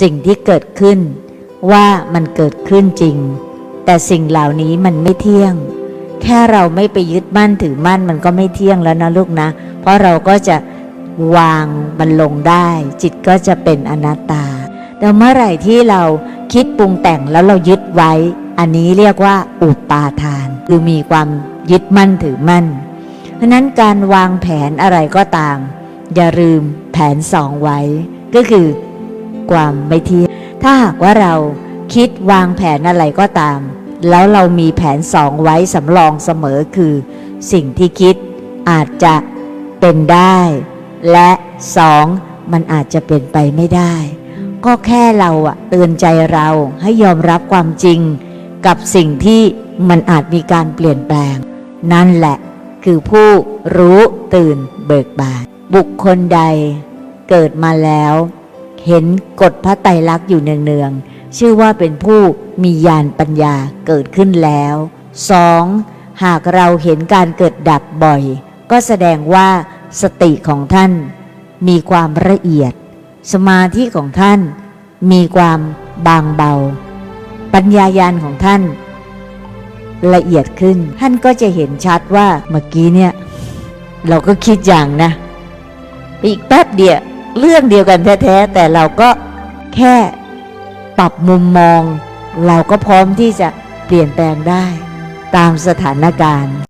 สิ่งที่เกิดขึ้นว่ามันเกิดขึ้นจริง แต่สิ่งเหล่านี้มันไม่เที่ยง แค่เราไม่ไปยึดมั่นถือมั่นมันก็ไม่เที่ยงแล้วนะลูกนะ เพราะเราก็จะวางมันลงได้ จิตก็จะเป็นอนัตตา แต่เมื่อไหร่ที่เราคิดปรุงแต่งแล้วเรายึดไว้ อันนี้เรียกว่าอุปาทาน คือมีความยึดมั่นถือมั่น เพราะนั้นการวางแผนอะไรก็ตาม อย่าลืมแผนสองไว้ ก็คือ ความไม่เที่ยงถ้าหากว่าเราคิดวางแผนอะไรก็ตาม แล้วเรามีแผนสองไว้สำรองเสมอคือ สิ่งที่คิดอาจจะเป็นได้ และสองมันอาจจะเป็นไปไม่ได้ ก็แค่เราอะเตือนใจเราให้ยอมรับความจริง กับสิ่งที่มันอาจมีการเปลี่ยนแปลง นั่นแหละคือผู้รู้ตื่นเบิกบาน บุคคลใดเกิดมาแล้ว เห็นกฎพระไตรลักษณ์อยู่เนืองๆชื่อว่าเป็นผู้มีญาณปัญญาเกิดขึ้นแล้วสองหากเราเห็นการเกิดดับบ่อย ก็แสดงว่าสติของท่าน มีความละเอียด สมาธิของท่าน มีความบางเบา ปัญญายาณของท่าน ละเอียดขึ้น ท่านก็จะเห็นชัดว่าเมื่อกี้เนี่ย เราก็คิดอย่างนะอีกแป๊บเดียว เรื่องเดียวกันแท้ๆแต่เราก็แค่ปรับมุมมอง เราก็พร้อมที่จะเปลี่ยนแปลงได้ ตามสถานการณ์